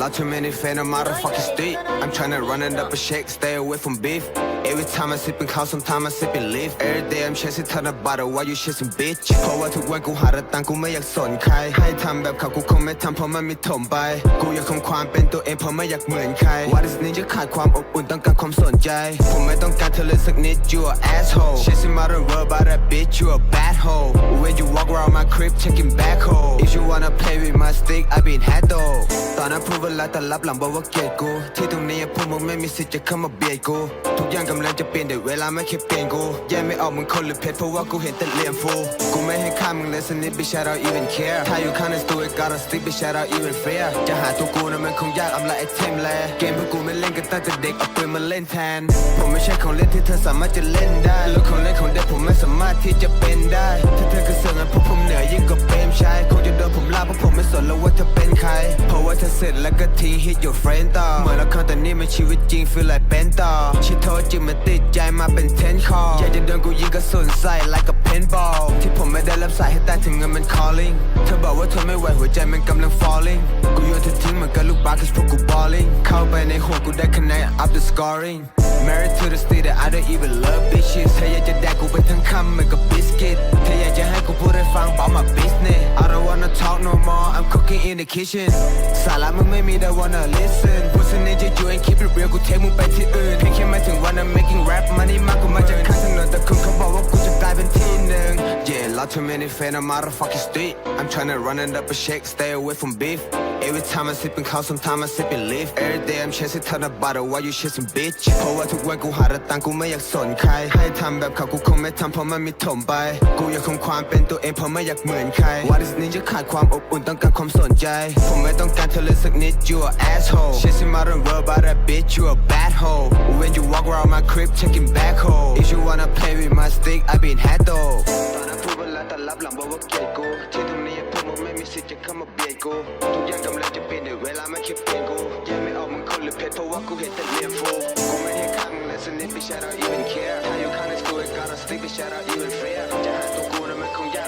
lot too many fan of motherfucking street. I'm tryna run it up a shake, stay away from beef. Every time I sippin' cow, sometimes I sippin' leaf. Every day I'm chasing ton of butter while you chasing bitch. เพราะว่าทุกวันกูหาแต่ตังค์กูไม่อยากสนใคร ให้ทำแบบเขากูคงไม่ทำเพราะมันมีถมไป กูอยากคงความเป็นตัวเองเพราะไม่อยากเหมือนใคร What is ninja ขาดความอบอุ่นต้องการความสนใจ ผมไม่ต้องการเธอเลยสักนิด you a asshole Chasing modern world but that bitch you a bad hoe crib checking back hole If you wanna play with my stick I been had though ตอนนั้นพูดเวลาแต่รับหลังบอกว่าเกลียดกู ที่ตรงนี้พวกมึงไม่มีสิทธิ์จะเข้ามาเบียดกู ทุกอย่างกำลังจะเปลี่ยนแต่เวลาไม่เคยเปลี่ยนกู แยกไม่ออกมึงคนหรือเพชรเพราะว่ากูเห็นแต่เหลี่ยมฟู กูไม่ให้ค่ามึงเลยสนิท bitch I don't even care ถ้าอยู่ข้างในสตูดิโอ gotta stick bitch I don't even fear จะหาตัวกูนั้นมันคงยาก I'm like a team แลเกมพวกกูไม่เล่นกันตั้งแต่เด็กเอาปืนมาเล่นแทน ผมไม่ใช่ของเล่นที่เธอสามารถจะเล่นได้ลูกของเล่นของารถที่จะเป็นได้ ถ้าเธอคือเสืองั้นพวกผมเหนือยิ่งกว่าเปรมชัยคงจะโดนผมล่าเพราะผมไม่สนแล้วว่าเธอเป็นใคร เพราะว่าเธอเสร็จแล้วก็ที hit your friend ต่อเหมือนละครแต่นี่มันชีวิตจริง feel like เป็นต่อชิโทษจริงมันติดใจมาเป็น10 call อยากจะโดนกูยิงกระสุนใส่ like a paintball ที่ผมไม่ได้รับสายให้ตายถึงเงินมัน calling เธอบอกว่าเธอไม่ไหวหัวใจมันกำลัง falling กูโยนเธอทิ้งเหมือนกับลูกบาส cause พวกกู balling เข้าไปในหัวกูได้คะแนน up the scoring married to the state that I don't even love bitches เธออยากจะแดกกูไปทั้งคำเหมือนกับ biscuit เธออยากจะให้กูพูดให้ฟัง about my business I don't wanna talk no more I'm cooking in the kitchen สาระมึงไม่มี they wanna listen พูดสนิทจะ you ain't keep it real กูเทมึงไปที่อื่นเพียงแค่ไม่ถึงวัน I'm making rap money too many fan of motherfucking street I'm tryna run it up a shake stay away from beef Every time I'm sipping cow, sometimes I'm sipping leaf. Every day I'm chasing ton of butter while you chasing bitch. เพราะว่าทุกวันกูหาแต่ตังค์กูไม่อยากสนใคร ให้ทำแบบเขากูคงไม่ทำเพราะมันมีถมไป กูอยากคงความเป็นตัวเองเพราะไม่อยากเหมือนใคร What is ninja ขาดความอบอุ่นต้องการความสนใจ ผมไม่ต้องการเธอเลยสักนิด you a asshole Chasing modern world but that bitch you a bad hoe When you walk around my crib checking back hole If you wanna play with my stick I been had though ပြေကိုချစ်သူနေပုံမမေ့မစစ်ချက်ကမပြေကိုသူရကမလာချပင်းဝဲလာမချပင်းကိုရမအောင်မခုလဖက်တော့ကူဟက်တယ်လေဖိုကိုမရခံလဲစနေပြရှာတော့ even care how you can't go it gotta stay be shut out even fair ကြတော့ကိုရမခုံရ